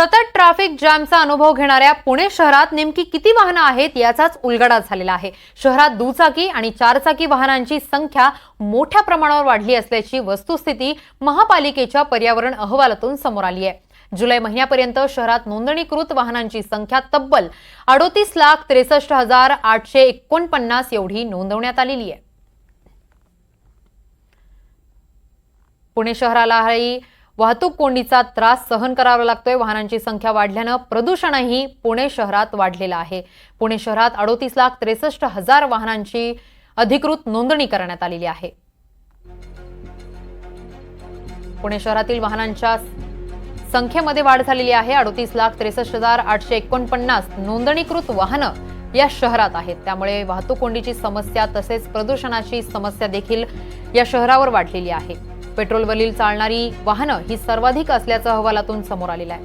सतत ट्रॅफिक जॅमचा अनुभव घेणाऱ्या पुणे शहरात नेमकी किती वाहनं आहेत याचाच उलगडा झालेला आहे. शहरात दुचाकी आणि चारचाकी वाहनांची संख्या मोठ्या प्रमाणावर वाढली असल्याची वस्तुस्थिती महापालिकेच्या पर्यावरण अहवालातून समोर आली आहे. जुलै महिन्यापर्यंत शहरात नोंदणीकृत वाहनांची संख्या तब्बल अडोतीस लाख त्रेसष्ट हजार आठशे एकोणपन्नास एवढी नोंदवण्यात आलेली आहे. पुणे शहरालाही वाहतूक कोंडीचा त्रास सहन करावा लागतोय. वाहनांची संख्या वाढल्यानं प्रदूषणही पुणे शहरात वाढलेलं आहे. पुणे शहरात अडोतीस लाख त्रेसष्ट हजार वाहनांची अधिकृत नोंदणी करण्यात आलेली आहे. पुणे शहरातील वाहनांच्या संख्येमध्ये वाढ झालेली आहे. अडोतीस लाख त्रेसष्ट हजार आठशे एकोणपन्नास नोंदणीकृत वाहनं या शहरात आहेत. त्यामुळे वाहतूक कोंडीची समस्या तसेच प्रदूषणाची समस्या देखील या शहरावर वाढलेली आहे. पेट्रोलवरील चालणारी वाहनं ही सर्वाधिक असल्याचं अहवालातून समोर आलेलं आहे.